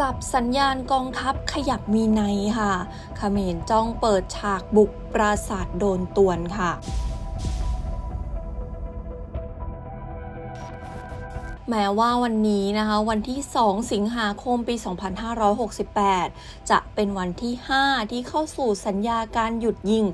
จับสัญญาณกองทัพขยับมีในค่ะเขมรจ้องเปิดฉากบุกปราสาทโดนตวนค่ะ แม้ว่าวันนี้นะคะ วันที่ 2 สิงหาคมปี 2568 จะเป็นวันที่ 5 ที่เข้าสู่สัญญาการหยุดยิง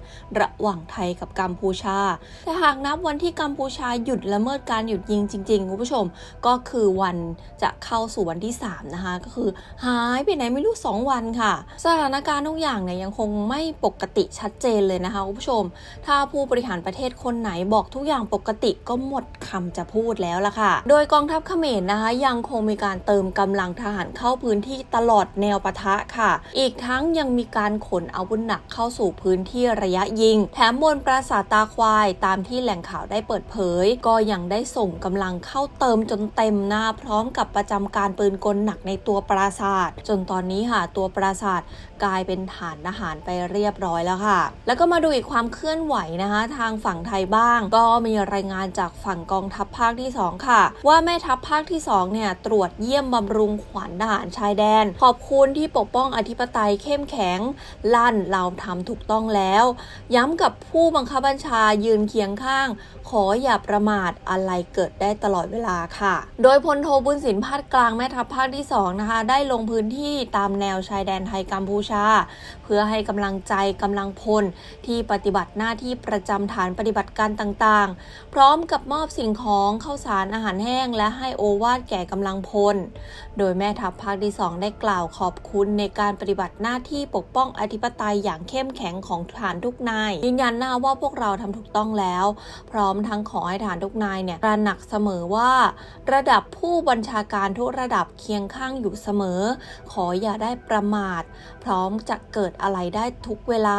ระหว่างไทยกับกัมพูชา แต่หากนับวันที่กัมพูชาหยุดละเมิดการหยุดยิงจริงๆคุณผู้ชมก็คือวันจะเข้าสู่วันที่ 3 นะคะ ก็คือหายไปไหนไม่รู้ 2 วันค่ะ สถานการณ์ทุกอย่างเนี่ยยังคงไม่ปกติชัดเจนเลยนะคะคุณผู้ชม ถ้าผู้บริหารประเทศคนไหนบอกทุกอย่างปกติก็หมดคำจะพูดแล้วล่ะค่ะ โดยกองทัพเขมรนะคะ ยังคงมีการเติมกำลังทหารเข้าพื้นที่ตลอดแนวปะทะค่ะ อีกทั้งยังมีการขนอาวุธหนักเข้าสู่พื้นที่ระยะยิง แถมบนปราสาทตาควายตามที่แหล่งข่าวได้เปิดเผย ก็ยังได้ส่งกำลังเข้าเติมจนเต็มหน้าพร้อมกับประจำการปืนกลหนักในตัวปราสาท จนตอนนี้ค่ะตัวปราสาทกลายเป็นฐานทหารไปเรียบร้อยแล้วค่ะ แล้วก็มาดูอีกความเคลื่อนไหวนะคะ ทางฝั่งไทยบ้าง ก็มีรายงานจากฝั่งกองทัพภาคที่ 2 ค่ะ ว่าแม่ทัพภาคที่2เนี่ยตรวจเยี่ยมบำรุงขวัญทหารชายแดน ขอบคุณที่ปกป้องอธิปไตยเข้มแข็ง ลั่นเราทำถูกต้องแล้ว ย้ำกับผู้บังคับบัญชายืนเคียงข้าง ขออย่าประมาทอะไรเกิดได้ตลอดเวลาค่ะ โดยพลโทบุญสินพาดกลางแม่ทัพภาคที่2นะคะได้ลงพื้นที่ตามแนวชายแดนไทยกัมพูชา เพื่อให้กำลังใจกำลังพลที่ปฏิบัติหน้าที่ประจำฐานปฏิบัติการต่างๆ พร้อมกับมอบสิ่งของข้าวสารอาหารแห้งและให้โอวาทแก่กำลังพล โดยแม่ทัพภาคที่ 2 ได้กล่าวขอบคุณในการปฏิบัติหน้าที่ปกป้องอธิปไตยอย่างเข้มแข็งของฐานทุกนาย ยืนยันนะว่าพวกเราทำถูกต้องแล้ว พร้อมทั้งขอให้ฐานทุกนายเนี่ยระหนักเสมอว่า ระดับผู้บัญชาการทุกระดับเคียงข้างอยู่เสมอ ขออย่าได้ประมาท พร้อมจะเกิดอะไรได้ทุกเวลา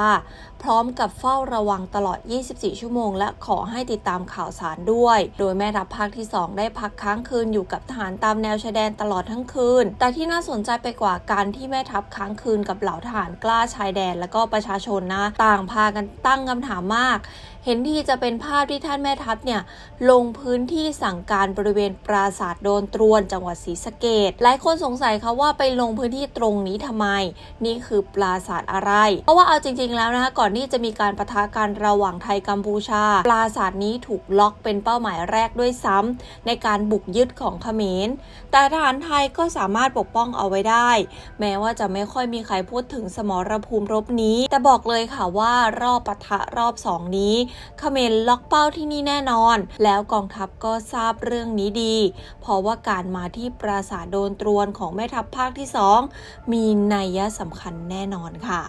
พร้อมกับเฝ้าระวังตลอด 24 ชั่วโมง และขอให้ติดตามข่าวสารด้วย โดยแม่ทัพภาคที่ 2 ได้พักค้างคืนอยู่กับทหารตามแนวชายแดนตลอดทั้งคืน แต่ที่น่าสนใจไปกว่าการที่แม่ทัพค้างคืนกับเหล่าทหารกล้าชายแดน และก็ประชาชนนะ ต่างพากันตั้งคำถามมาก เห็นที่จะเป็นภาพที่ท่านแม่ทัพเนี่ยลงพื้นที่สั่งการบริเวณปราสาทโดนตรวนจังหวัดศรีสะเกดหลายคนสงสัยค่ะว่าไปลงพื้นที่ตรงนี้ทำไม นี่คือปราสาทอะไร เพราะว่าเอาจริง ๆแล้วนะคะก่อนที่จะมีการปะทะกันระหว่างไทยกัมพูชา ปราสาทนี้ถูกล็อกเป็นเป้าหมายแรกด้วยซ้ำในการบุกยึดของเขมร แต่ทหารไทยก็สามารถปกป้องเอาไว้ได้ แม้ว่าจะไม่ค่อยมีใครพูดถึงสมรภูมิรบนี้ แต่บอกเลยค่ะว่ารอบปะทะรอบสองนี้เขมรล็อกเป้าที่นี่แน่นอน แล้วกองทัพก็ทราบเรื่องนี้ดี เพราะว่าการมาที่ปราสาทโดนตรวนของแม่ทัพภาคที่สองมีนัยสำคัญแน่นอนค่ะ